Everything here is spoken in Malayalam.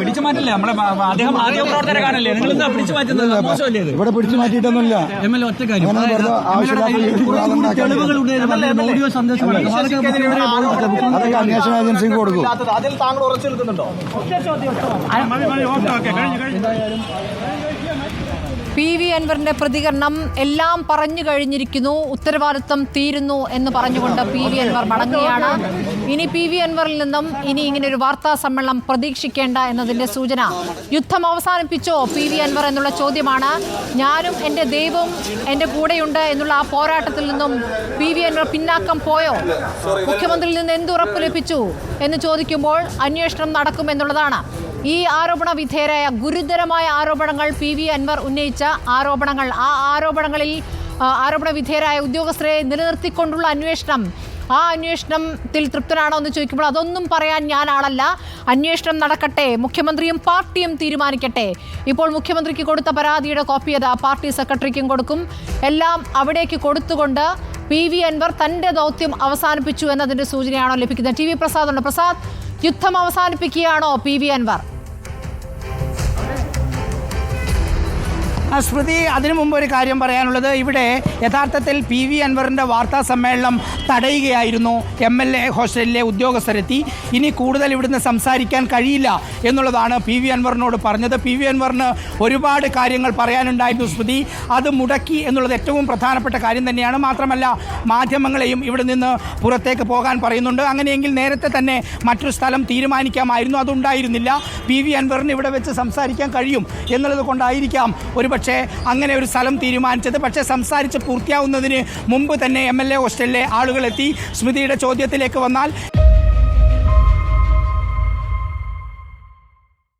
പിടിച്ചു മാറ്റില്ലേ? നമ്മളെ അദ്ദേഹം മാധ്യമ പ്രവർത്തകരാണല്ലേ നിങ്ങൾ എന്താ പിടിച്ചു മാറ്റുന്നത്? മോശമല്ലേ ഇവിടെ പിടിച്ചു മാറ്റിയിട്ടൊന്നുമില്ല. എം എൽ ഒറ്റ കാര്യം. ഓഡിയോ സന്ദേശം അതൊക്കെ അന്വേഷണ ഏജൻസിക്ക് കൊടുക്കും. അതിൽ താങ്കൾ ഉറച്ചു നിൽക്കുന്നുണ്ടോ? പി വി അൻവറിന്റെ പ്രതികരണം എല്ലാം പറഞ്ഞു കഴിഞ്ഞിരിക്കുന്നു ഉത്തരവാദിത്വം തീരുന്നു എന്ന് പറഞ്ഞുകൊണ്ട് പി വി അൻവർ മടങ്ങുകയാണ്. ഇനി പി വി അൻവറിൽ നിന്നും ഇനി ഇങ്ങനെ ഒരു വാർത്താ സമ്മേളനം പ്രതീക്ഷിക്കേണ്ട എന്നതിന്റെ സൂചന യുദ്ധം അവസാനിപ്പിച്ചോ പി വി അൻവർ എന്നുള്ള ചോദ്യമാണ്. ഞാനും എന്റെ ദൈവവും എന്റെ കൂടെയുണ്ട് എന്നുള്ള ആ പോരാട്ടത്തിൽ നിന്നും പി വി അൻവർ പിന്നാക്കം പോയോ? മുഖ്യമന്ത്രിയിൽ നിന്ന് എന്ത് ഉറപ്പ് ലഭിച്ചു എന്ന് ചോദിക്കുമ്പോൾ അന്വേഷണം നടക്കും എന്നുള്ളതാണ്. ഈ ആരോപണ വിധേയരായ ഗുരുതരമായ ആരോപണങ്ങൾ പി വി അൻവർ ഉന്നയിച്ച ആരോപണങ്ങൾ ആ ആരോപണങ്ങളിൽ ആരോപണ വിധേയരായ ഉദ്യോഗസ്ഥരെ നിലനിർത്തിക്കൊണ്ടുള്ള അന്വേഷണം. ആ അന്വേഷണത്തിൽ തൃപ്തനാണോ എന്ന് ചോദിക്കുമ്പോൾ അതൊന്നും പറയാൻ ഞാൻ ആളല്ല. അന്വേഷണം നടക്കട്ടെ മുഖ്യമന്ത്രിയും പാർട്ടിയും തീരുമാനിക്കട്ടെ. ഇപ്പോൾ മുഖ്യമന്ത്രിക്ക് കൊടുത്ത പരാതിയുടെ കോപ്പി അത് പാർട്ടി സെക്രട്ടറിക്കും കൊടുക്കും. എല്ലാം അവിടേക്ക് കൊടുത്തുകൊണ്ട് പി വി അൻവർ തന്റെ ദൗത്യം അവസാനിപ്പിച്ചു എന്നതിന്റെ സൂചനയാണോ ലഭിക്കുന്നത്? ടി വി പ്രസാദ് ഉണ്ട്. പ്രസാദ് യുദ്ധം അവസാനിപ്പിക്കുകയാണോ പി വി അൻവർ? സ്മൃതി അതിനു മുമ്പ് ഒരു കാര്യം പറയാനുള്ളത്. ഇവിടെ യഥാർത്ഥത്തിൽ പി വി അൻവറിന്റെ വാർത്താ സമ്മേളനം തടയുകയായിരുന്നു എം എൽ എ ഹോസ്റ്റലിലെ ഉദ്യോഗസ്ഥരെത്തി. ഇനി കൂടുതൽ ഇവിടുന്ന് സംസാരിക്കാൻ കഴിയില്ല എന്നുള്ളതാണ് പി വി അൻവറിനോട് പറഞ്ഞത്. പി വി അൻവറിന് ഒരുപാട് കാര്യങ്ങൾ പറയാനുണ്ടായിരുന്നു സ്മൃതി. അത് മുടക്കി എന്നുള്ളത് ഏറ്റവും പ്രധാനപ്പെട്ട കാര്യം തന്നെയാണ്. മാത്രമല്ല മാധ്യമങ്ങളെയും ഇവിടെ നിന്ന് പുറത്തേക്ക് പോകാൻ പറയുന്നുണ്ട്. അങ്ങനെയെങ്കിൽ നേരത്തെ തന്നെ മറ്റൊരു സ്ഥലം തീരുമാനിക്കാമായിരുന്നു. അതുണ്ടായിരുന്നില്ല. പി വി അൻവറിന് ഇവിടെ വെച്ച് സംസാരിക്കാൻ കഴിയും എന്നുള്ളത് കൊണ്ടായിരിക്കാം ഒരുപക്ഷെ അങ്ങനെ ഒരു സ്ഥലം തീരുമാനിച്ചത്. പക്ഷേ സംസാരിച്ച് പൂർത്തിയാവുന്നതിന് മുമ്പ് തന്നെ എം എൽ എ ഹോസ്റ്റലിലെ ആളുകളെത്തി സ്മൃതിയുടെ ചോദ്യത്തിലേക്ക് വന്നാൽ